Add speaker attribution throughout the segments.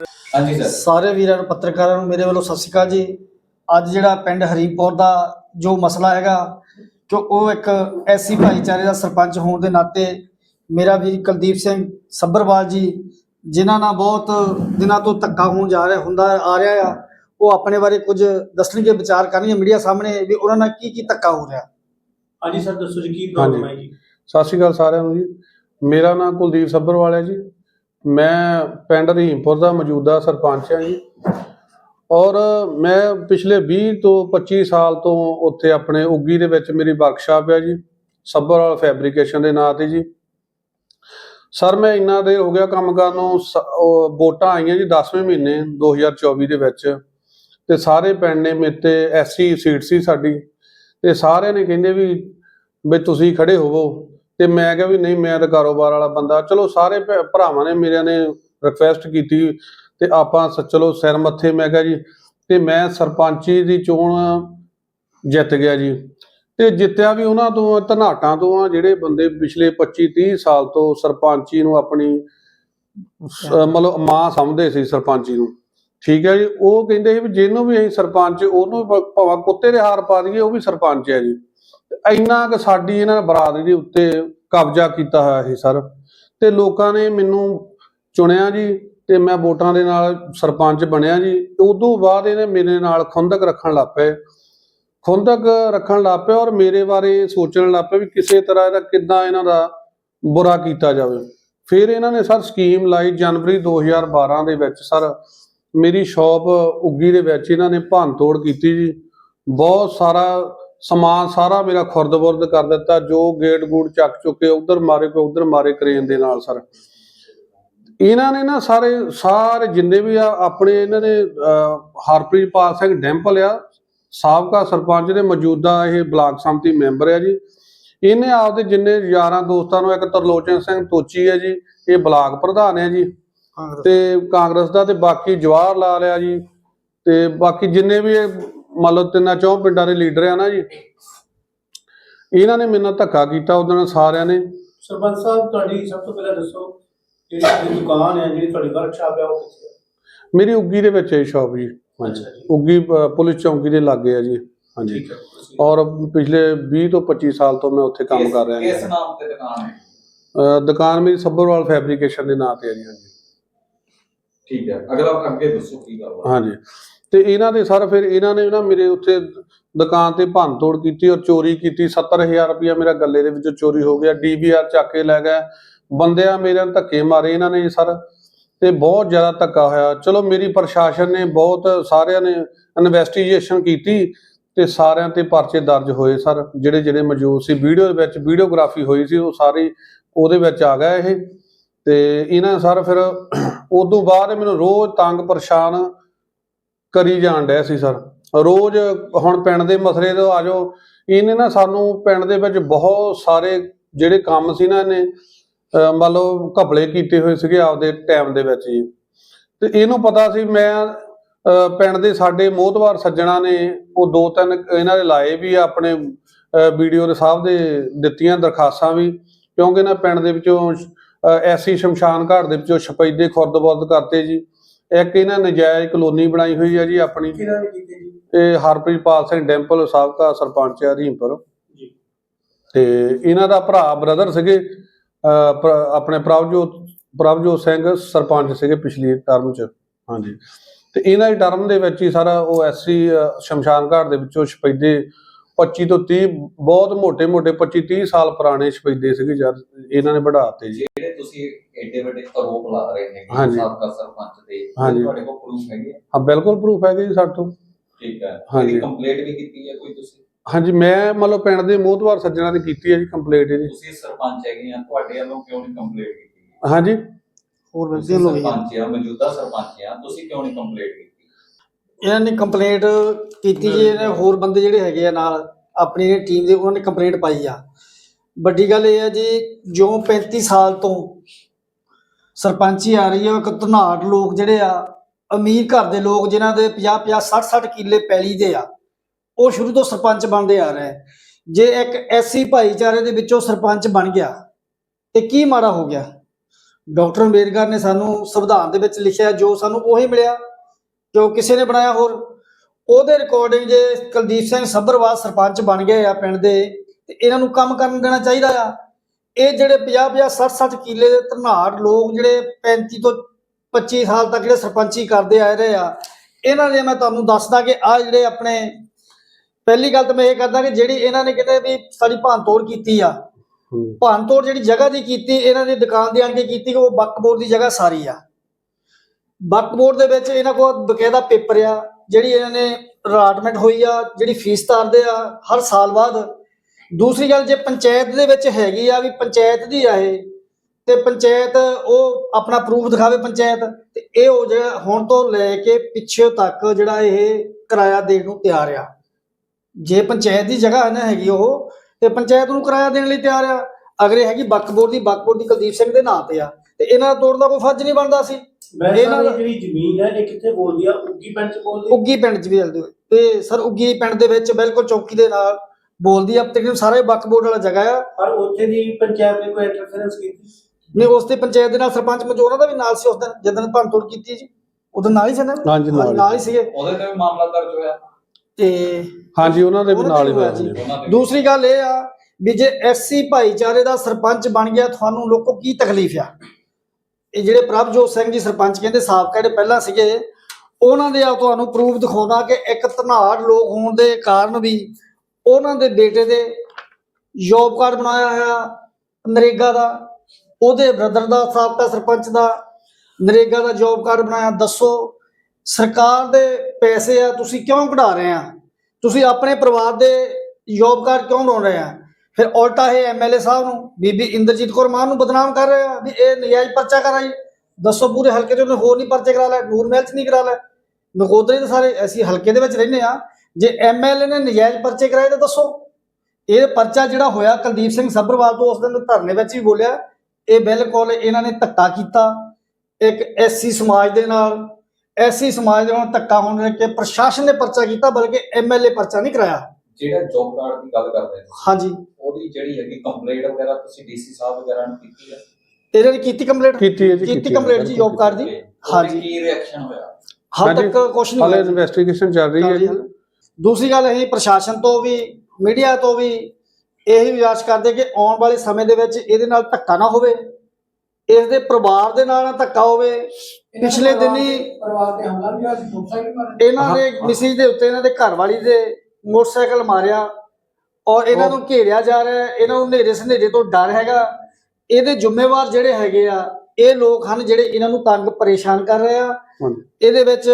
Speaker 1: ਹਾਂਜੀ ਸਰ।
Speaker 2: ਸਾਰੇ ਵੀਰਾਂ ਨੂੰ ਪੱਤਰਕਾਰਾਂ ਨੂੰ ਮੇਰੇ ਵੱਲੋਂ ਸਤਿ ਸ਼੍ਰੀ ਅਕਾਲ ਜੀ। ਅੱਜ ਜਿਹੜਾ ਪਿੰਡ ਹਰੀਪੁਰ ਦਾ ਜੋ ਮਸਲਾ ਹੈਗਾ ਕਿ ਉਹ ਇੱਕ ਐਸੀ ਭਾਈਚਾਰੇ ਦਾ ਸਰਪੰਚ ਹੋਣ ਦੇ ਨਾਤੇ ਮੇਰਾ ਵੀਰ ਕੁਲਦੀਪ ਸਿੰਘ ਸੱਬਰਵਾਲ ਜੀ ਜਿਨ੍ਹਾਂ ਨਾਲ ਬਹੁਤ ਦਿਨਾਂ ਤੋਂ ਧੱਕਾ ਹੋਣ ਜਾ ਰਿਹਾ ਹੁੰਦਾ ਆ ਰਿਹਾ ਆ ਉਹ ਆਪਣੇ ਬਾਰੇ ਕੁਝ ਦੱਸਣਗੇ ਵਿਚਾਰ ਕਰਨਗੇ ਮੀਡੀਆ ਸਾਹਮਣੇ ਵੀ ਉਹਨਾਂ ਨਾਲ ਕੀ ਕੀ ਧੱਕਾ ਹੋ ਰਿਹਾ।
Speaker 3: ਹਾਂਜੀ ਸਰ ਦੱਸੋ ਜੀ ਕੀ ਪ੍ਰੋਬਲਮ ਹੈ ਜੀ?
Speaker 4: ਸਤਿ ਸ਼੍ਰੀ ਅਕਾਲ ਸਾਰਿਆਂ ਨੂੰ ਜੀ। ਮੇਰਾ ਨਾਮ ਕੁਲਦੀਪ ਸੱਭਰਵਾਲ ਹੈ ਜੀ। ਮੈਂ ਪਿੰਡ ਰਹੀਮਪੁਰ ਦਾ ਮੌਜੂਦਾ ਸਰਪੰਚ ਹਾਂ ਜੀ। ਔਰ ਮੈਂ ਪਿਛਲੇ 20 ਤੋਂ 25 ਸਾਲ ਤੋਂ ਉੱਥੇ ਆਪਣੇ ਉੱਗੀ ਦੇ ਵਿੱਚ ਮੇਰੀ ਵਰਕਸ਼ਾਪ ਹੈ ਜੀ ਸੱਭਰਵਾਲ ਫੈਬਰੀਕੇਸ਼ਨ ਦੇ ਨਾਂ ਤੇ ਜੀ। ਸਰ, ਮੈਂ ਇੰਨਾ ਦੇਰ ਹੋ ਗਿਆ ਕੰਮ ਕਰਨ ਨੂੰ, ਸ- ਵੋਟਾਂ ਆਈਆਂ ਜੀ 10ਵੇਂ ਮਹੀਨੇ 2024 ਦੇ ਵਿੱਚ। ਤੇ ਸਾਰੇ ਪਿੰਡ ਨੇ ਮੇਰੇ ਤੇ ਐਸਸੀ ਸੀਟ ਸੀ ਸਾਡੀ। ਤੇ ਸਾਰਿਆਂ ਨੇ ਕਹਿੰਦੇ ਵੀ ਵੀ ਤੁਸੀਂ ਖੜੇ ਹੋਵੋ। ਤੇ ਮੈਂ ਕਿਹਾ ਵੀ ਨਹੀਂ, ਮੈਂ ਤਾਂ ਕਾਰੋਬਾਰ ਵਾਲਾ ਬੰਦਾ। ਚਲੋ ਸਾਰੇ ਭੈ- ਭਰਾਵਾਂ ਨੇ ਮੇਰਿਆਂ ਨੇ ਰਿਕਵੈਸਟ ਕੀਤੀ ਤੇ ਆਪਾਂ ਸ- ਚਲੋ ਸਿਰ ਮੱਥੇ, ਮੈਂ ਕਿਹਾ ਜੀ, ਤੇ ਮੈਂ ਸਰਪੰਚੀ ਦੀ ਚੋਣ ਜਿੱਤ ਗਿਆ ਜੀ। ਤੇ ਜਿੱਤਿਆ ਵੀ ਉਹਨਾਂ ਤੋਂ, ਧਨਾਟਾਂ ਤੋਂ ਆ, ਜਿਹੜੇ ਬੰਦੇ ਪਿਛਲੇ 25 30 ਸਾਲ ਤੋਂ ਸਰਪੰਚੀ ਨੂੰ ਆਪਣੀ ਸ- ਮਤਲਬ ਮਾਂ ਸਮਝਦੇ ਸੀ ਸਰਪੰਚੀ ਨੂੰ। ਠੀਕ ਹੈ ਜੀ, ਉਹ ਕਹਿੰਦੇ ਸੀ ਵੀ ਜਿਹਨੂੰ ਵੀ ਅਸੀਂ ਸਰਪੰਚ, ਉਹਨੂੰ ਵੀ ਭ- ਭਾਵੇਂ ਕੁੱਤੇ ਦੇ ਹਾਰ ਪਾ ਦਈਏ, ਉਹ ਵੀ ਸਰਪੰਚ ਹੈ ਜੀ। ਤੇ ਇੰਨਾ ਕਿ ਸਾਡੀ ਇਹਨਾਂ ਬਰਾਦਰੀ ਦੇ ਉੱਤੇ ਕਬਜ਼ਾ ਕੀਤਾ ਹੋਇਆ ਸੀ ਸਰ। ਤੇ ਲੋਕਾਂ ਨੇ ਮੈਨੂੰ ਚੁਣਿਆ ਜੀ ਤੇ ਮੈਂ ਵੋਟਾਂ ਦੇ ਨਾਲ ਸਰਪੰਚ ਬਣਿਆ ਜੀ। ਉਦੋਂ ਬਾਅਦ ਇਹਨੇ ਮੇਰੇ ਨਾਲ ਖੁੰਦਕ ਰੱਖਣ ਲੱਗ ਪਏ। ਖੁੰਦਕ ਰੱਖਣ ਲੱਗ ਪਏ ਔਰ ਮੇਰੇ ਬਾਰੇ ਸੋਚਣ ਲੱਗ ਪਏ ਵੀ ਕਿਸੇ ਤਰ੍ਹਾਂ ਇਹਦਾ ਕਿੱਦਾਂ ਇਹਨਾਂ ਦਾ ਬੁਰਾ ਕੀਤਾ ਜਾਵੇ। ਫਿਰ ਇਹਨਾਂ ਨੇ ਸਰ ਸਕੀਮ ਲਾਈ ਜਨਵਰੀ 2012 ਦੇ ਵਿੱਚ ਸਰ। ਮੇਰੀ ਸ਼ਾਪ ਉੱਗੀ ਦੇ ਵਿੱਚ ਇਹਨਾਂ ਨੇ ਭੰਨ ਤੋੜ ਕੀਤੀ ਜੀ। ਬਹੁਤ ਸਾਰਾ ਸਮਾਨ ਸਾਰਾ ਮੇਰਾ ਖੁਰਦ-ਬੁਰਦ ਕਰ ਦਿੱਤਾ ਜੋ ਗੇਟ ਗੂੜ ਚੱਕ ਚੁੱਕੇ ਉਧਰ ਮਾਰੇ ਕੋ ਉਧਰ ਮਾਰੇ ਕਰੇਨ ਦੇ ਨਾਲ ਸਰ। ਇਹਨਾਂ ਨੇ ਨਾ ਸਾਰੇ ਸਾਰੇ ਜਿੰਨੇ ਵੀ ਆ ਆਪਣੇ ਇਹਨਾਂ ਨੇ ਅਹ, ਹਰਪ੍ਰੀਤ ਪਾਲ ਸਿੰਘ ਡੈਂਪਲ ਆ ਸਾਬਕਾ ਸਰਪੰਚ ਦੇ ਮੌਜੂਦਾ ਇਹ ਬਲਾਕ ਸੰਮਤੀ ਮੈਂਬਰ ਆ ਜੀ। ਇਹਨੇ ਆਪਦੇ ਜਿੰਨੇ ਯਾਰਾਂ ਦੋਸਤਾਂ ਨੂੰ ਇੱਕ ਤਰਲੋਚਨ ਸਿੰਘ ਤੋਚੀ ਹੈ ਜੀ ਇਹ ਬਲਾਕ ਪ੍ਰਧਾਨ ਹੈ ਜੀ। ਤੇ ਕਾਂਗਰਸ ਦਾ ਤੇ ਬਾਕੀ ਜਵਾਹਰ ਲਾਲ ਆ ਜੀ ਤੇ ਬਾਕੀ ਜਿੰਨੇ ਵੀ ਇਹ ਮੰਨ ਲਓ ਤਿੰਨਾਂ ਚੌਂ ਪਿੰਡਾਂ ਦੇ ਲੀਡਰ ਆ ਨਾ ਜੀ। ਇਹਨਾਂ ਨੇ ਮੇਰੇ ਨਾਲ ਧੱਕਾ ਕੀਤਾ ਉਹਦੇ ਨਾਲ ਸਾਰਿਆਂ ਨੇ।
Speaker 3: ਸਰਪੰਚ ਸਾਹਿਬ ਤੁਹਾਡੀ ਸਭ ਤੋਂ ਪਹਿਲਾਂ ਦੱਸੋ ਜਿਹੜੀ ਦੁਕਾਨ ਹੈ ਜਿਹੜੀ ਤੁਹਾਡੀ ਵਰਕਸ਼ਾਪ ਹੈ ਉਹ ਕਿੱਥੇ ਹੈ
Speaker 4: ਮੇਰੀ ਉੱਗੀ ਦੇ ਵਿੱਚ ਹੈ ਸ਼ਾਪ ਜੀ।
Speaker 3: ਅੱਛਾ ਜੀ।
Speaker 4: ਉੱਗੀ ਪੁਲਿਸ ਚੌਂਕੀ ਦੇ ਲਾਗੇ ਆ ਜੀ। ਹਾਂਜੀ। ਔਰ ਪਿਛਲੇ 20 ਤੋਂ 25 ਸਾਲ ਤੋਂ ਮੈਂ ਉੱਥੇ ਕੰਮ ਕਰ ਰਿਹਾ
Speaker 1: ਕਿਸ
Speaker 4: ਹਾਂ
Speaker 1: ਨਾਮ ਤੇ ਦੁਕਾਨ ਹੈ?
Speaker 4: ਦੁਕਾਨ ਮੇਰੀ ਸੱਭਰਵਾਲ ਫੈਬਰੀਕੇਸ਼ਨ ਦੇ ਨਾਂ ਤੇ ਹੈ ਜੀ ਹਾਂਜੀ।
Speaker 1: ਠੀਕ ਹੈ। ਅਗਲਾ ਅੱਗੇ ਦੱਸੋ ਕੀ ਗੱਲ
Speaker 4: ਹਾਂਜੀ। ਤੇ ਇਹਨਾਂ ਦੇ ਸਰ ਫਿਰ ਇਹਨਾਂ ਨੇ ਨਾ ਮੇਰੇ ਉੱਥੇ ਦੁਕਾਨ ਤੇ ਭੰਨ ਤੋੜ ਕੀਤੀ ਔਰ ਚੋਰੀ ਕੀਤੀ। 70000 ਰੁਪਇਆ ਮੇਰਾ ਗੱਲੇ ਦੇ ਵਿੱਚੋਂ ਚੋਰੀ ਹੋ ਗਿਆ। ਡੀਵੀਆਰ ਚੱਕ ਕੇ ਲੈ ਗਏ। ਬੰਦਿਆਂ ਮੇਰੇ ਨੂੰ ਧੱਕੇ ਮਾਰੇ ਇਹਨਾਂ ਨੇ ਸਰ ਤੇ ਬਹੁਤ ਜ਼ਿਆਦਾ ਧੱਕਾ ਹੋਇਆ। ਚਲੋ ਮੇਰੀ ਪ੍ਰਸ਼ਾਸਨ ਨੇ ਬਹੁਤ ਸਾਰਿਆਂ ਨੇ ਇਨਵੈਸਟੀਗੇਸ਼ਨ ਕੀਤੀ ਤੇ ਸਾਰਿਆਂ ਤੇ ਪਰਚੇ ਦਰਜ ਹੋਏ ਸਰ। ਜਿਹੜੇ ਜਿਹੜੇ ਮੌਜੂਦ ਸੀ ਵੀਡੀਓ ਦੇ ਵਿੱਚ ਵੀਡੀਓਗ੍ਰਾਫੀ ਹੋਈ ਸੀ ਉਹ ਸਾਰੀ ਉਹਦੇ ਵਿੱਚ ਆ ਗਿਆ ਇਹ। ਤੇ ਇਹਨਾਂ ਸਰ ਫਿਰ ਉਦੋਂ ਬਾਅਦ ਮੈਨੂੰ ਰੋਜ਼ ਤੰਗ ਪਰੇਸ਼ਾਨ ਕਰੀ ਜਾਣ ਡਿਆ ਸੀ ਸਰ। ਰੋਜ਼ ਹੁਣ ਪਿੰਡ ਦੇ ਮਸਲੇ ਤੋਂ ਆ ਜਾਓ। ਇਹਨੇ ਨਾ ਸਾਨੂੰ ਪਿੰਡ ਦੇ ਵਿੱਚ ਬਹੁਤ ਸਾਰੇ ਜਿਹੜੇ ਕੰਮ ਸੀ ਨਾ ਇਹਨੇ ਮੰਨ ਲਓ ਘਪਲੇ ਕੀਤੇ ਹੋਏ ਸੀਗੇ ਆਪਦੇ ਟਾਈਮ ਦੇ ਵਿੱਚ ਜੀ ਤੇ ਇਹਨੂੰ ਪਤਾ ਸੀ ਮੈਂ ਪਿੰਡ ਦੇ ਸਾਡੇ ਮੋਹਤਵਾਰ ਸੱਜਣਾ ਨੇ ਉਹ ਦੋ ਤਿੰਨ ਇਹਨਾਂ ਦੇ ਲਾਏ ਵੀ ਆ ਆਪਣੇ ਵੀਡੀਓ ਦੇ ਸਾਹਿਬ ਦੇ ਦਿੱਤੀਆਂ ਦਰਖਾਸਤਾਂ ਵੀ। ਕਿਉਂਕਿ ਨਾ ਪਿੰਡ ਦੇ ਵਿੱਚੋਂ ਐਸੀ ਸ਼ਮਸ਼ਾਨ ਘਾਟ ਦੇ ਵਿੱਚੋਂ ਛਪੈਦੇ ਖੁਰਦ-ਬੁਰਦ ਕਰਤੇ ਜੀ। ਇੱਕ ਇਹਨਾਂ ਨਜਾਇਜ਼ ਕਲੋਨੀ ਬਣਾਈ ਹੋਈ ਹੈ ਜੀ ਆਪਣੀ।
Speaker 3: ਕਿਹਨਾਂ ਨੇ ਕੀਤੀ
Speaker 4: ਸਿੰਘ ਡੈਂਪਲ ਸਾਬਕਾ ਸਰਪੰਚ ਆ ਰੀਮਪੁਰ।
Speaker 3: ਜੀ।
Speaker 4: ਤੇ ਇਹਨਾਂ ਦਾ ਭਰਾ ਬ੍ਰਦਰ ਸੀਗੇ ਆਪਣੇ ਪ੍ਰਭਜੋਤ ਪ੍ਰਭਜੋਤ ਸਿੰਘ ਸਰਪੰਚ ਸੀਗੇ ਪਿਛਲੀ ਟਰਮ 'ਚ। ਹਾਂਜੀ। ਤੇ ਇਹਨਾਂ ਦੀ ਟਰਮ ਦੇ ਵਿੱਚ ਹੀ ਸਾਰਾ ਉਹ ਐਸਸੀ ਸ਼ਮਸ਼ਾਨ ਘਾਟ ਦੇ ਵਿੱਚੋਂ ਸ਼ਪੈਦੇ 25 ਤੋਂ 30 ਬਹੁਤ ਮੋٹے ਮੋٹے 25 30 ਸਾਲ ਪੁਰਾਣੇ ਸ਼ਪੈਦੇ ਸੀਗੇ ਜਦ ਇਹਨਾਂ ਨੇ ਵਧਾਤੇ ਜੀ।
Speaker 1: ਤੁਸੀਂ ਏਡੇ ਵੱਡੇ ਆਰੋਪ ਲਾ ਰਹੇ ਨੇ
Speaker 4: ਹਾਂਜੀ।
Speaker 1: ਸਾਬਕਾ ਸਰਪੰਚ ਦੇ
Speaker 4: ਹਾਂਜੀ।
Speaker 1: ਤੁਹਾਡੇ ਕੋਲ ਪ੍ਰੂਫ ਹੈਗੇ ਆ?
Speaker 4: ਹਾਂ ਬਿਲਕੁਲ ਪ੍ਰੂਫ ਹੈਗੇ ਜੀ ਸਾਡੇ ਤੋਂ।
Speaker 1: ਠੀਕ ਹੈ।
Speaker 4: ਹਾਂਜੀ।
Speaker 1: ਇਹਦੀ ਕੰਪਲੇਂਟ ਵੀ ਕੀਤੀ ਹੈ ਕੋਈ ਤੁਸੀਂ?
Speaker 4: ਹਾਂਜੀ ਮੈਂ ਮਤਲਬ ਪਿੰਡ ਦੇ ਮੋਹਤਵਾਰ ਸੱਜਣਾ ਨੇ ਕੀਤੀ ਹੈ ਜੀ ਕੰਪਲੀਟ ਇਹਦੀ।
Speaker 1: ਤੁਸੀਂ ਸਰਪੰਚ ਹੈਗੇ ਆ ਤੁਹਾਡੇ ਵੱਲੋਂ ਕਿਉਂ ਨਹੀਂ ਕੰਪਲੇਂਟ ਕੀਤੀ?
Speaker 4: ਹਾਂਜੀ।
Speaker 2: ਹੋਰ
Speaker 1: ਤੁਸੀਂ
Speaker 2: ਲੋਕ
Speaker 1: ਸਰਪੰਚ ਆ ਮੌਜੂਦਾ ਸਰਪੰਚ ਆ ਤੁਸੀਂ ਕਿਉਂ ਨਹੀਂ ਕੰਪਲੇਂਟ ਕੀਤੀ?
Speaker 2: ਇਹਨਾਂ ਨੇ ਕੰਪਲੇਂਟ ਕੀਤੀ ਜੀ ਇਹਨੇ ਹੋਰ ਬੰਦੇ ਜਿਹੜੇ ਹੈਗੇ ਆ ਨਾਲ ਆਪਣੀ ਟੀਮ ਦੇ ਉਹਨਾਂ ਨੇ ਕੰਪਲੇਂਟ ਪਾਈ ਆ। ਵੱਡੀ ਗੱਲ ਇਹ ਹੈ ਜੀ, ਜੋ 35 ਸਾਲ ਤੋਂ ਸਰਪੰਚੀ ਆ ਰਹੀ ਹੈ, ਇੱਕ ਧਨਾੜ ਲੋਕ ਜਿਹੜੇ ਆ, ਅਮੀਰ ਘਰ ਦੇ ਲੋਕ ਜਿਨ੍ਹਾਂ ਦੇ 50 50 60 60 ਕਿੱਲੇ ਪੈਲੀ ਦੇ ਆ, ਉਹ ਸ਼ੁਰੂ ਤੋਂ ਸਰਪੰਚ ਬਣਦੇ ਆ ਰਹੇ ਜੇ ਇੱਕ ਐਸੀ ਭਾਈਚਾਰੇ ਦੇ ਵਿੱਚੋਂ ਸਰਪੰਚ ਬਣ ਗਿਆ, ਤੇ ਕੀ ਮਾੜਾ ਹੋ ਗਿਆ? ਡਾਕਟਰ ਅੰਬੇਦਕਰ ਨੇ ਸਾਨੂੰ ਸੰਵਿਧਾਨ ਦੇ ਵਿੱਚ ਲਿਖਿਆ, ਜੋ ਸਾਨੂੰ ਉਹੀ ਮਿਲਿਆ, ਜੋ ਕਿਸੇ ਨੇ ਬਣਾਇਆ ਹੋਰ। ਉਹਦੇ ਰਿਕਾਰਡਿੰਗ ਜੇ ਕੁਲਦੀਪ ਸਿੰਘ ਸੱਭਰਵਾਲ ਸਰਪੰਚ ਬਣ ਗਏ ਆ ਪਿੰਡ ਦੇ ਤੇ ਇਹਨਾਂ ਨੂੰ ਕੰਮ ਕਰਨ ਦੇਣਾ ਚਾਹੀਦਾ ਆ ਇਹ ਜਿਹੜੇ 50 50 60 60 ਕਿੱਲੇ ਦੇ ਧਨਾੜ ਲੋਕ ਜਿਹੜੇ 35 ਤੋਂ 25 ਸਾਲ ਤੱਕ ਜਿਹੜੇ ਸਰਪੰਚੀ ਕਰਦੇ ਆ ਰਹੇ ਆ ਇਹਨਾਂ ਦੇ ਮੈਂ ਤੁਹਾਨੂੰ ਦੱਸਦਾ ਕਿ ਆ ਜਿਹੜੇ ਆਪਣੇ ਪਹਿਲੀ ਗੱਲ ਤਾਂ ਮੈਂ ਇਹ ਕਰਦਾ ਕਿ ਜਿਹੜੀ ਇਹਨਾਂ ਨੇ ਕਿਤੇ ਵੀ ਸਾਡੀ ਭੰਨਤੋੜ ਕੀਤੀ ਆ
Speaker 4: ਹੂੰ।
Speaker 2: ਭੰਨਤੋੜ ਜਿਹੜੀ ਜਗ੍ਹਾ ਦੀ ਕੀਤੀ ਇਹਨਾਂ ਦੀ ਦੁਕਾਨ ਦੇ ਆਣ ਕੇ ਕੀਤੀ ਕਿ ਉਹ ਬੱਕਬੋਰ ਦੀ ਜਗ੍ਹਾ ਸਾਰੀ ਆ ਬੱਕਬੋਰ ਦੇ ਵਿੱਚ ਇਹਨਾਂ ਕੋਲ ਬਕਾਇਦਾ ਪੇਪਰ ਆ ਜਿਹੜੀ ਇਹਨਾਂ ਨੇ ਅਲਾਟਮੈਂਟ ਹੋਈ ਆ ਜਿਹੜੀ ਫੀਸ ਤਾਰਦੇ ਆ ਹਰ ਸਾਲ ਬਾਅਦ ਦੂਸਰੀ ਗੱਲ ਜੇ ਪੰਚਾਇਤ ਦੇ ਵਿੱਚ ਹੈਗੀ ਆ ਵੀ ਪੰਚਾਇਤ ਦੀ ਆ ਇਹ ਤੇ ਪੰਚਾਇਤ ਉਹ ਆਪਣਾ ਪ੍ਰੂਫ ਦਿਖਾਵੇ ਪੰਚਾਇਤ ਤੇ ਇਹ ਉਹ ਜਿਹੜਾ ਹੁਣ ਤੋਂ ਲੈ ਕੇ ਪਿੱਛੇ ਤੱਕ ਜਿਹੜਾ ਇਹ ਕਿਰਾਇਆ ਦੇਣ ਨੂੰ ਤਿਆਰ ਆ। ਜੇ ਪੰਚਾਇਤ ਦੀ ਜਗ੍ਹਾ ਨਾ ਹੈਗੀ ਉਹ ਤੇ ਪੰਚਾਇਤ ਨੂੰ ਕਿਰਾਇਆ ਦੇਣ ਲਈ ਤਿਆਰ ਆ। ਅਗਰ ਇਹ ਹੈਗੀ ਬਕਬੋਰ ਦੀ ਬਕਬੋਰ ਦੀ ਕੁਲਦੀਪ ਸਿੰਘ ਦੇ ਨਾਂ ਤੇ ਆ ਤੇ ਇਹਨਾਂ ਦਾ ਤੋੜਨ ਦਾ ਕੋਈ ਫਰਜ਼ ਨਹੀਂ ਬਣਦਾ ਸੀ। ਇਹਨਾਂ ਦਾ-
Speaker 3: ਜਿਹੜੀ ਜ਼ਮੀਨ ਹੈ ਇਹ ਕਿੱਥੇ ਬੋਲਦੀ ਆ? ਉੱਗੀ ਪਿੰਡ ਚ ਬੋਲਦੀ?
Speaker 2: ਉੱਗੀ ਪਿੰਡ ਚ ਵੀ ਹਲਦੇ ਤੇ ਸਰ ਉੱਗੀ ਪਿੰਡ ਦੇ ਵਿੱਚ ਬਿਲਕੁਲ ਚੌਕੀ ਦੇ ਨਾਲ ਬੋਲਦੀ ਆ ਤਕਰੀਬਨ ਸਾਰੇ ਬਕਬੋਰ ਵਾਲਾ ਜਗ੍ਹਾ ਆ।
Speaker 3: ਪਰ ਉੱਥੇ ਦੀ ਪੰਚਾਇਤ ਨੇ ਕੋਈ ਇੰਟਰਫੇਰੈਂਸ ਕੀਤੀ?
Speaker 2: ਨੇ ਉਸ ਤੇ ਪੰਚਾਇਤ ਦੇ ਨਾਲ ਸਰਪੰਚ ਮਜੋਰਾ ਦਾ ਵੀ ਨਾਲ ਸੀ ਉਸ ਦਿਨ ਜਦੋਂ ਭੰਨਤੋੜ ਕੀਤੀ ਜੀ। ਉਦੋਂ ਨਾਲ ਹੀ ਸੀ ਨਾ?
Speaker 4: ਹਾਂਜੀ, ਨਾਲ ਹੀ।
Speaker 2: ਨਾਲ ਹੀ ਸੀਗੇ।
Speaker 1: ਉਹਦੇ ਤੇ ਵੀ ਮਾਮਲਾ ਦਰਜ ਹੋਇਆ।
Speaker 2: ਤੇ
Speaker 4: ਹਾਂਜੀ ਉਹਨਾਂ ਦੇ ਵੀ
Speaker 2: ਉਹਨਾਂ
Speaker 4: ਨਾਲ ਹੀ
Speaker 2: ਹੋਇਆ ਜੀ।
Speaker 1: ਉਹਨਾਂ ਦੇ
Speaker 2: ਦੂਸਰੀ ਗੱਲ ਇਹ ਆ ਵੀ ਜੇ ਐਸਸੀ ਭਾਈਚਾਰੇ ਦਾ ਸਰਪੰਚ ਬਣ ਗਿਆ ਤੁਹਾਨੂੰ ਲੋਕੋ ਕੀ ਤਕਲੀਫ ਆ? ਇਹ ਜਿਹੜੇ ਪ੍ਰਭਜੋਤ ਸਿੰਘ ਜੀ ਸਰਪੰਚ ਕਹਿੰਦੇ ਸਾਬਕਾ ਜਿਹੜੇ ਪਹਿਲਾਂ ਸੀਗੇ ਉਹਨਾਂ ਦੇ ਆ ਤੁਹਾਨੂੰ ਪ੍ਰੂਫ ਦਿਖਾਉਣਾ ਕਿ ਇੱਕ ਧਨਾੜ ਲੋਕ ਹੋਣ ਦੇ ਕਾਰਨ ਵੀ ਉਹਨਾਂ ਦੇ ਬੇਟੇ ਦੇ ਜੋਬ ਕਾਰਡ ਬਣਾਇਆ ਹੋਇਆ ਨਰੇਗਾ ਦਾ, ਉਹਦੇ ਬ੍ਰਦਰ ਦਾ, ਸਾਬਕਾ ਸਰਪੰਚ ਦਾ ਨਰੇਗਾ ਦਾ ਜੋਬ ਕਾਰਡ ਬਣਾਇਆ। ਦੱਸੋ, ਸਰਕਾਰ ਦੇ ਪੈਸੇ ਆ, ਤੁਸੀਂ ਕਿਉਂ ਕਢਾ ਰਹੇ ਆ? ਤੁਸੀਂ ਆਪਣੇ ਪਰਿਵਾਰ ਦੇ ਜੋਬ ਕਾਰਡ ਕਿਉਂ ਬਣਾਉ ਰਹੇ ਆ? ਫਿਰ ਉਲਟਾ ਇਹ ਐਮਐਲਏ ਸਾਹਿਬ ਨੂੰ, ਬੀਬੀ ਇੰਦਰਜੀਤ ਕੌਰ ਮਾਨ ਨੂੰ ਬਦਨਾਮ ਕਰ ਰਹੇ ਆ ਵੀ ਇਹ ਨਜਾਇਜ਼ ਪਰਚਾ ਕਰਾਈ। ਦੱਸੋ, ਪੂਰੇ ਹਲਕੇ 'ਚ ਉਹਨੇ ਹੋਰ ਨਹੀਂ ਪਰਚੇ ਕਰਾ ਲੈ ਨੂਰ ਮਹਿਲ 'ਚ ਨਹੀਂ ਕਰਾ ਲੈ ਨਕੋਦਰੇ ਦੇ ਸਾਰੇ ਅਸੀਂ ਹਲਕੇ ਦੇ ਵਿੱਚ ਰਹਿੰਦੇ ਆ। ਜੇ ਐਮਐਲਏ ਨੇ ਨਜਾਇਜ਼ ਪਰਚੇ ਕਰਾਏ ਤਾਂ ਦੱਸੋ। ਇਹ ਪਰਚਾ ਜਿਹੜਾ ਹੋਇਆ ਕੁਲਦੀਪ ਸਿੰਘ ਸੱਭਰਵਾਲ ਤੋਂ ਉਸ ਦਿਨ ਧਰਨੇ ਵਿੱਚ ਵੀ ਬੋਲਿਆ। ਇਹ ਬਿਲਕੁਲ ਇਹਨਾਂ ਨੇ ਧੱਕਾ ਕੀਤਾ। ਇੱਕ ਐਸਸੀ ਸਮਾਜ ਦੇ ਨਾਲ ਐਸੀ ਸਮਾਜ ਦੇ ਨਾਲ ਧੱਕਾ ਹੋਣ ਕਰਕੇ ਪ੍ਰਸ਼ਾਸਨ ਨੇ ਪਰਚਾ ਕੀਤਾ ਬਲਕਿ ਐਮਐਲਏ ਪਰਚਾ ਨਹੀਂ ਕਰਾਇਆ।
Speaker 1: ਜਿਹੜਾ ਜੋਬ ਕਾਰਡ ਦੀ ਗੱਲ ਕਰਦੇ ਹੋ
Speaker 2: ਹਾਂਜੀ।
Speaker 1: ਉਹਦੀ ਜਿਹੜੀ ਹੈਗੀ ਕੰਪਲੇਂਟ ਵਗੈਰਾ ਤੁਸੀਂ ਡੀਸੀ ਸਾਹਿਬ ਵਗੈਰਾ ਨੂੰ ਕੀਤੀ ਹੈ?
Speaker 2: ਇਹਨਾਂ ਨੇ ਕੀਤੀ ਕੰਪਲੀਟ
Speaker 4: ਕੀਤੀ ਹੈ ਜੀ
Speaker 2: ਕੀਤੀ ਕੰਪਲੀਟ ਜੀ ਜੋਬ ਕਾਰਡ ਦੀ?
Speaker 1: ਹਾਂਜੀ। ਕੀ ਰਿਐਕਸ਼ਨ ਹੋਇਆ?
Speaker 2: ਹਾਲ। ਤੱਕ ਕੁਝ ਨਹੀਂ
Speaker 4: ਹਾਲੇ। ਇਨਵੈਸਟੀਗੇਸ਼ਨ ਚੱਲ ਰਹੀ ਹੈ ਜੀ।
Speaker 2: ਦੂਸਰੀ ਗੱਲ ਅਸੀਂ ਪ੍ਰਸ਼ਾਸਨ ਤੋਂ ਵੀ ਮੀਡੀਆ ਤੋਂ ਵੀ ਇਹੀ ਵਿਆਸ ਕਰਦੇ ਕਿ ਆਉਣ ਵਾਲੇ ਸਮੇਂ ਦੇ ਵਿੱਚ ਇਹਦੇ ਨਾਲ ਧੱਕਾ ਨਾ ਹੋਵੇ। ਇਸ ਦੇ ਪਰਿਵਾਰ ਦੇ ਨਾਲ ਨਾ ਧੱਕਾ ਹੋਵੇ। ਪਿਛਲੇ ਦਿਨੀ
Speaker 3: ਪਰਿਵਾਰ ਤੇ ਹਮਲਾ ਵੀ ਹੋਇਆ ਸੀ ਮੋਟਰਸਾਈਕਲ ਮਾਰੇ।
Speaker 2: ਇਹਨਾਂ ਨੇ ਮਿਸਿਸ ਦੇ ਉੱਤੇ ਇਹਨਾਂ ਦੇ ਘਰ ਵਾਲੀ ਦੇ ਮੋਟਰਸਾਈਕਲ ਮਾਰਿਆ ਔਰ ਇਹਨਾਂ ਨੂੰ ਘੇਰਿਆ ਜਾ ਰਿਹਾ ਹੈ। ਇਹਨਾਂ ਨੂੰ ਹਨੇਰੇ ਸਨੇਰੇ ਤੋਂ ਡਰ ਹੈਗਾ। ਇਹਦੇ ਜ਼ਿੰਮੇਵਾਰ ਜਿਹੜੇ ਹੈਗੇ ਆ ਇਹ ਲੋਕ ਹਨ ਜਿਹੜੇ ਇਹਨਾਂ ਨੂੰ ਤੰਗ ਪਰੇਸ਼ਾਨ ਕਰ ਰਹੇ ਆ। ਇਹਦੇ ਵਿੱਚ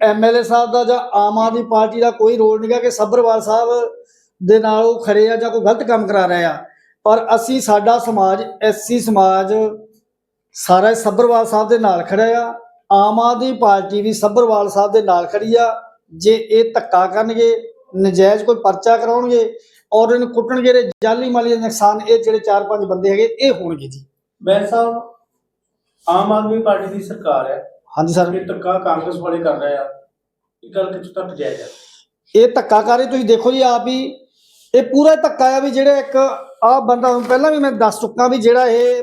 Speaker 2: ਐਮਐਲਏ ਸਾਹਿਬ ਦਾ ਜਾਂ ਆਮ ਆਦਮੀ ਪਾਰਟੀ ਦਾ ਕੋਈ ਰੋਲ ਨਹੀਂਗਾ ਕਿ ਸੱਭਰਵਾਲ ਸਾਹਿਬ ਦੇ ਨਾਲ ਉਹ ਖੜੇ ਆ ਜਾਂ ਕੋਈ ਗਲਤ ਕੰਮ ਕਰਾ ਰਹੇ ਆ। ਪਰ ਅਸੀਂ ਸਾਡਾ ਸਮਾਜ ਐਸਸੀ ਸਮਾਜ, ਸਾਰਾ ਸੱਭਰਵਾਲ ਸਾਹਿਬ ਦੇ ਨਾਲ ਖੜਾ ਆ। ਆਮ ਆਦਮੀ ਪਾਰਟੀ ਵੀ ਸੱਭਰਵਾਲ ਸਾਹਿਬ ਦੇ ਨਾਲ ਖੜੀ ਆ। ਜੇ ਇਹ ਧੱਕਾ ਕਰਨਗੇ, ਨਜਾਇਜ਼ ਕੋਈ ਪਰਚਾ ਕਰਾਉਣਗੇ ਔਰ ਇਹਨੂੰ ਕੁੱਟਣਗੇ ਤੇ ਜਾਲੀ ਮਾਲੀ ਦਾ ਨੁਕਸਾਨ ਇਹ ਜਿਹੜੇ ਚਾਰ ਪੰਜ ਬੰਦੇ ਹੈਗੇ, ਇਹ ਹੋਣਗੇ ਜੀ।
Speaker 3: ਮੈਂ ਸਾਹਿਬ, ਆਮ ਆਦਮੀ ਪਾਰਟੀ ਦੀ ਸਰਕਾਰ ਹੈ।
Speaker 2: ਹਾਂਜੀ ਸਰ।
Speaker 3: ਇਹ ਧੱਕਾ ਕਾਂਗਰਸ ਵਾਲੇ ਕਰ ਰਹੇ ਆ। ਇਹ ਗੱਲ ਕਿੱਥੋਂ ਤੱਕ ਜਾਇਜ਼ ਹੈ
Speaker 2: ਇਹ ਧੱਕਾ ਕਰੇ ਤੁਸੀਂ ਦੇਖੋ ਜੀ ਆਪ ਹੀ। ਇਹ ਪੂਰਾ ਧੱਕਾ ਆ ਵੀ ਜਿਹੜੇ ਇੱਕ ਆ ਬੰਦਾ ਹੁਣ ਪਹਿਲਾਂ ਵੀ ਮੈਂ ਦੱਸ ਚੁੱਕਾ ਵੀ ਜਿਹੜਾ ਇਹ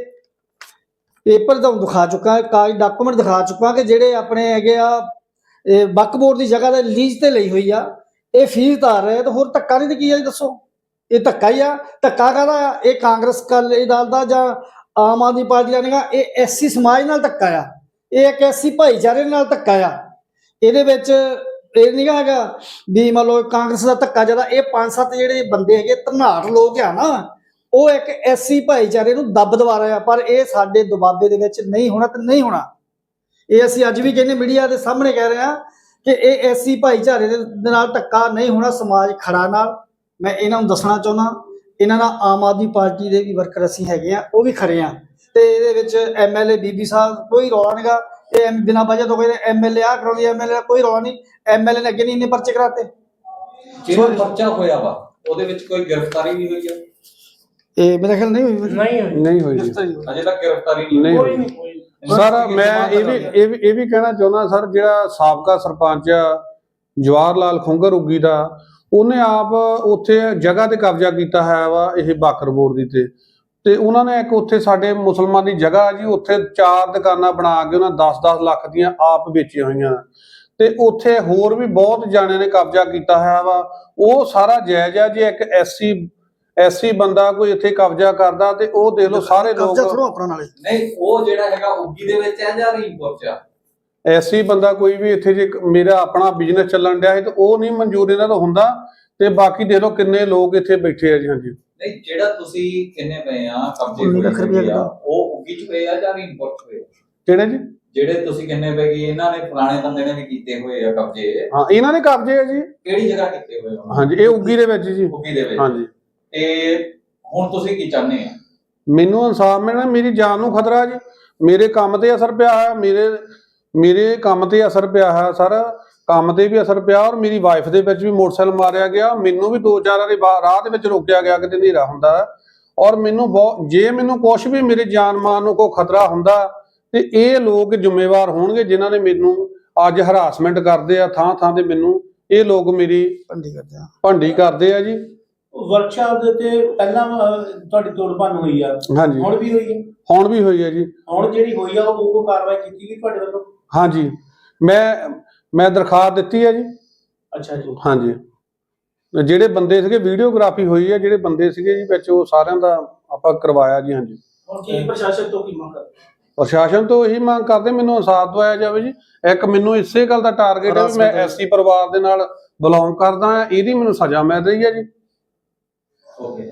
Speaker 2: ਪੇਪਰ ਤੁਹਾਨੂੰ ਦਿਖਾ ਚੁੱਕਾ ਕਾਗਜ਼ ਡਾਕੂਮੈਂਟ ਦਿਖਾ ਚੁੱਕਾ ਕਿ ਜਿਹੜੇ ਆਪਣੇ ਹੈਗੇ ਆ ਇਹ ਬੱਕਬੋਰਡ ਦੀ ਜਗ੍ਹਾ ਤੇ ਲੀਜ਼ ਤੇ ਲਈ ਹੋਈ ਆ। ਇਹ ਫੀਸ ਧਾਰ ਰਹੇ ਤਾਂ ਹੋਰ ਧੱਕਾ ਨਹੀਂ ਤੇ ਕੀ ਆ ਜੀ ਦੱਸੋ। ਇਹ ਧੱਕਾ ਹੀ ਆ। ਧੱਕਾ ਕਾਹਦਾ ਆ? ਇਹ ਕਾਂਗਰਸ ਕਾਲੀ ਦਲ ਦਾ ਜਾਂ ਆਮ ਆਦਮੀ ਪਾਰਟੀ ਦਾ ਨਹੀਂਗਾ ਇਹ ਐਸਸੀ ਸਮਾਜ ਨਾਲ ਧੱਕਾ ਆ। ਇਹ ਇੱਕ ਐਸੀ ਭਾਈਚਾਰੇ ਨਾਲ ਧੱਕਾ ਆ। ਇਹਦੇ ਵਿੱਚ ਇਹ ਨਹੀਂ ਹੈਗਾ ਵੀ ਮੰਨ ਲਓ ਕਾਂਗਰਸ ਦਾ ਧੱਕਾ ਜ਼ਿਆਦਾ, ਇਹ ਪੰਜ ਸੱਤ ਜਿਹੜੇ ਬੰਦੇ ਹੈਗੇ, ਧਨਾੜ ਲੋਕ ਆ ਨਾ, ਉਹ ਇੱਕ ਐਸੀ ਭਾਈਚਾਰੇ ਨੂੰ ਦੱਬ ਦਵਾ ਰਹੇ ਆ, ਪਰ ਇਹ ਸਾਡੇ ਦਬਾਬੇ ਦੇ ਵਿੱਚ ਨਹੀਂ ਹੋਣਾ ਤੇ ਨਹੀਂ ਹੋਣਾ। ਇਹ ਅਸੀਂ ਅੱਜ ਵੀ ਕਹਿੰਦੇ ਮੀਡੀਆ ਦੇ ਸਾਹਮਣੇ ਕਹਿ ਰਹੇ ਹਾਂ ਕਿ ਇਹ ਐਸੀ ਭਾਈਚਾਰੇ ਦੇ ਦੇ ਨਾਲ ਧੱਕਾ ਨਹੀਂ ਹੋਣਾ, ਸਮਾਜ ਖੜਾ ਨਾਲ। ਮੈਂ ਇਹਨਾਂ ਨੂੰ ਦੱਸਣਾ ਚਾਹੁੰਦਾ, ਇਹਨਾਂ ਦਾ ਆਮ ਆਦਮੀ ਪਾਰਟੀ ਦੇ ਵੀ ਵਰਕਰ ਅਸੀਂ ਹੈਗੇ ਆ, ਉਹ ਵੀ ਖੜੇ ਆ। ਤੇ ਇਹਦੇ ਵਿੱਚ ਐਮਐਲਏ ਬੀਬੀ ਸਾਹਿਬ ਕੋਈ ਰੌਲਾ ਨਹੀਂਗਾ ਇਹ ਐਮ- ਬਿਨਾਂ ਵਜ੍ਹਾ ਤੋਂ ਕਹਿੰਦੇ ਐਮਐਲਏ ਆ ਕਰਾਉਂਦੀ ਐਮਐਲਏ ਕੋਈ ਰੌਲਾ ਨਹੀਂ। ਐਮਐਲਏ ਨੇ ਅੱਗੇ ਨਹੀਂ ਇੰਨੇ ਪਰਚੇ ਕਰਾਤੇ।
Speaker 1: ਜਿਹੜਾ ਪਰਚਾ ਹੋਇਆ ਵਾ ਉਹਦੇ ਵਿੱਚ ਕੋਈ ਗ੍ਰਿਫਤਾਰੀ ਵੀ ਹੋਈ ਹੈ
Speaker 2: ਇਹ ਮੇਰਾ ਖਿਆਲ ਨਹੀਂ ਹੋਈ
Speaker 3: ਨਹੀਂ
Speaker 4: ਨਹੀਂ ਹੋਈ।
Speaker 1: ਅਜੇ ਤੱਕ ਗ੍ਰਿਫਤਾਰੀ ਨਹੀਂ
Speaker 4: ਨਹੀਂ
Speaker 1: ਹੋਈ।
Speaker 4: ਹੋਈ। ਸਰ ਮੈਂ ਇਹ ਵੀ ਇਹ ਵੀ ਇਹ ਵੀ ਕਹਿਣਾ ਚਾਹੁੰਦਾ ਸਰ ਜਿਹੜਾ ਸਾਬਕਾ ਸਰਪੰਚ ਆ ਜਵਾਹਰ ਲਾਲ ਖੁੰਗਰ ਉੱਗੀ ਦਾ ਉਹਨੇ ਆਪ ਉੱਥੇ ਜਗ੍ਹਾ ਤੇ ਕਬਜ਼ਾ ਕੀਤਾ ਹੈ ਵਾ ਇਹ ਬਾਕਰ ਬੋਰਡ ਦੀ ਤੇ। ਤੇ ਉਹਨਾਂ ਨੇ ਇੱਕ ਉੱਥੇ ਸਾਡੇ ਮੁਸਲਮਾਨ ਦੀ ਜਗ੍ਹਾ ਜੀ ਉੱਥੇ ਚਾਰ ਦੁਕਾਨਾਂ ਬਣਾ ਕੇ ਉਹਨਾਂ 10-10 ਲੱਖ ਦੀਆਂ ਆਪ ਵੇਚੀਆਂ ਹੋਈਆਂ। ਤੇ ਉੱਥੇ ਹੋਰ ਵੀ ਬਹੁਤ ਜਾਣਿਆਂ ਨੇ ਕਬਜ਼ਾ ਕੀਤਾ ਹੋਇਆ ਵਾ। ਉਹ ਸਾਰਾ ਜਾਇਜ਼ ਆ ਜੇ ਇੱਕ ਐਸਸੀ ਐਸਸੀ ਬੰਦਾ ਕੋਈ ਇੱਥੇ ਕਬਜ਼ਾ ਕਰਦਾ ਤੇ ਉਹ ਦੇਖ ਲਓ ਸਾਰੇ ਲੋਕ
Speaker 2: ਕਬਜ਼ਾ ਥੋੜਾ ਆਪਣਾ ਨਾਲੇ।
Speaker 1: ਨਹੀਂ ਉਹ ਜਿਹੜਾ ਹੈਗਾ ਉੱਗੀ ਦੇ ਵਿੱਚ ਹੈ ਜਾਂ ਚ ਆ?
Speaker 4: ਐਸੀ ਬੰਦਾ ਕੋਈ ਵੀ ਇੱਥੇ ਜੇ ਮੇਰਾ ਆਪਣਾ ਬਿਜ਼ਨਸ ਚੱਲਣ ਡਿਆ ਹੈ ਤੇ ਉਹ ਨਹੀਂ ਮਨਜ਼ੂਰ ਇਹਨਾਂ ਦਾ ਹੁੰਦਾ। ਤੇ ਬਾਕੀ ਦੇਖ ਲਓ ਕਿੰਨੇ ਲੋਕ ਇੱਥੇ ਬੈਠੇ ਆ ਜੀ ਹਾਂਜੀ।
Speaker 1: ਨਹੀਂ ਜਿਹੜਾ ਤੁਸੀਂ ਕਿੰਨੇ ਪਏ ਆ ਕਬਜ਼ੇ
Speaker 2: ਉੱਨੀ ਲੱਖ
Speaker 1: ਹੋਏ
Speaker 2: ਰੁਪਇਆ
Speaker 1: ਹੈਗੇ ਆ,
Speaker 2: ਕਿੰਨਾ?
Speaker 1: ਉਹ ਉੱਗੀ ਚ ਪਏ ਆ ਜਾਂ ਰੀਪੋਰਟ ਚ ਪਏ ਆ?
Speaker 4: ਕਿਹੜੇ ਜੀ?
Speaker 1: ਜਿਹੜੇ ਤੁਸੀਂ ਕਿੰਨੇ ਪਏ ਕਿ ਇਹਨਾਂ ਨੇ ਫਲਾਣੇ ਬੰਦੇ ਨੇ ਵੀ ਕੀਤੇ ਹੋਏ ਆ ਕਬਜ਼ੇ।
Speaker 4: ਹਾਂ ਇਹਨਾਂ ਦੇ ਕਬਜ਼ੇ ਆ ਜੀ।
Speaker 1: ਕਿਹੜੀ ਜਗ੍ਹਾ ਕੀਤੇ ਹੋਏ ਆ?
Speaker 4: ਹਾਂਜੀ ਇਹ ਉੱਗੀ ਦੇ ਵਿੱਚ ਜੀ।
Speaker 1: ਉੱਗੀ ਦੇ ਵਿੱਚ।
Speaker 4: ਹਾਂਜੀ।
Speaker 1: ਤੇ ਹੁਣ ਤੁਸੀਂ ਕੀ ਚਾਹੁੰਦੇ ਆ?
Speaker 4: ਮੈਨੂੰ ਇਨਸਾਫ ਮਿਲਣਾ ਮੇਰੀ ਜਾਨ ਨੂੰ ਖਤਰਾ ਜੀ। ਮੇਰੇ ਕੰਮ ਤੇ ਅਸਰ ਪਿਆ ਹੈ ਮੇਰੇ ਮੇਰੇ ਕੰਮ ਤੇ ਅਸਰ ਪਿਆ ਹੈ ਸਰ। ਕੰਮ ਤੇ ਵੀ ਅਸਰ ਪਿਆ ਔਰ ਮੇਰੀ ਵਾਈਫ ਦੇ ਵਿੱਚ ਵੀ ਮੋਟਰਸਾਈਕਲ ਮਾਰਿਆ ਗਿਆ। ਮੈਨੂੰ ਵੀ ਦੋ ਚਾਰ ਵਾਰੀ ਰਾਹ ਦੇ ਵਿੱਚ ਰੋਕਿਆ ਗਿਆ ਕਿਤੇ ਹਨੇਰਾ ਹੁੰਦਾ। ਔਰ ਮੈਨੂੰ ਬਹੁਤ ਜੇ ਮੈਨੂੰ ਕੁਝ ਵੀ ਮੇਰੇ ਜਾਨ ਮਾਨ ਨੂੰ ਕੋਈ ਖਤਰਾ ਹੁੰਦਾ ਤੇ ਇਹ ਲੋਕ ਜ਼ਿੰਮੇਵਾਰ ਹੋਣਗੇ ਜਿਨ੍ਹਾਂ ਨੇ ਮੈਨੂੰ ਅੱਜ ਹਰਾਸਮੈਂਟ ਕਰਦੇ ਆ ਥਾਂ ਥਾਂ ਤੇ ਮੈਨੂੰ ਇਹ ਲੋਕ ਮੇਰੀ
Speaker 2: ਪੰਡੀ ਕਰਦੇ ਆ।
Speaker 4: ਭੰਡੀ ਕਰਦੇ ਆ ਜੀ।
Speaker 3: ਵਰਕਸ਼ਾਪ ਦੇ ਤੇ ਪਹਿਲਾਂ ਤੁਹਾਡੀ ਤੋੜਪਾਨ ਹੋਈ ਆ।
Speaker 4: ਹਾਂਜੀ।
Speaker 3: ਹੁਣ ਵੀ ਹੋਈ ਹੈ
Speaker 4: ਹੁਣ ਵੀ ਹੋਈ ਹੈ ਜੀ।
Speaker 3: ਹੁਣ ਜਿਹੜੀ ਹੋਈ ਆ ਉਹ ਕੋਈ ਕਾਰਵਾਈ ਕੀਤੀ ਗਈ ਤੁਹਾਡੇ ਵੱਲੋਂ?
Speaker 4: ਹਾਂਜੀ। ਮੈਂ ਮੈਂ ਦਰਖਾਸਤ ਦਿੱਤੀ ਹੈ ਜੀ।
Speaker 3: ਅੱਛਾ ਜੀ।
Speaker 4: ਹਾਂਜੀ। ਜਿਹੜੇ ਬੰਦੇ ਸੀਗੇ ਵੀਡੀਓਗ੍ਰਾਫੀ ਹੋਈ ਹੈ ਜਿਹੜੇ ਬੰਦੇ ਸੀਗੇ ਜੀ ਵਿੱਚ ਉਹ ਸਾਰਿਆਂ ਦਾ ਆਪਾਂ ਕਰਵਾਇਆ ਜੀ ਹਾਂਜੀ।
Speaker 3: ਹੁਣ ਕੀ ਪ੍ਰਸ਼ਾਸਨ ਤੋਂ ਕੀ ਮੰਗ ਕਰਦੇ?
Speaker 4: ਪ੍ਰਸ਼ਾਸਨ ਤੋਂ ਇਹੀ ਮੰਗ ਕਰਦੇ ਮੈਨੂੰ ਇਨਸਾਫ ਦਵਾਇਆ ਜਾਵੇ ਜੀ। ਇੱਕ ਮੈਨੂੰ ਇਸੇ ਗੱਲ ਦਾ ਟਾਰਗੇਟ ਹੈ ਵੀ ਮੈਂ। ਐਸਸੀ ਪਰਿਵਾਰ ਦੇ ਨਾਲ ਬਿਲੋਂਗ ਕਰਦਾ ਹਾਂ ਇਹਦੀ ਮੈਨੂੰ ਸਜ਼ਾ ਮਿਲ ਰਹੀ ਹੈ ਜੀ।
Speaker 1: ਓਕੇ।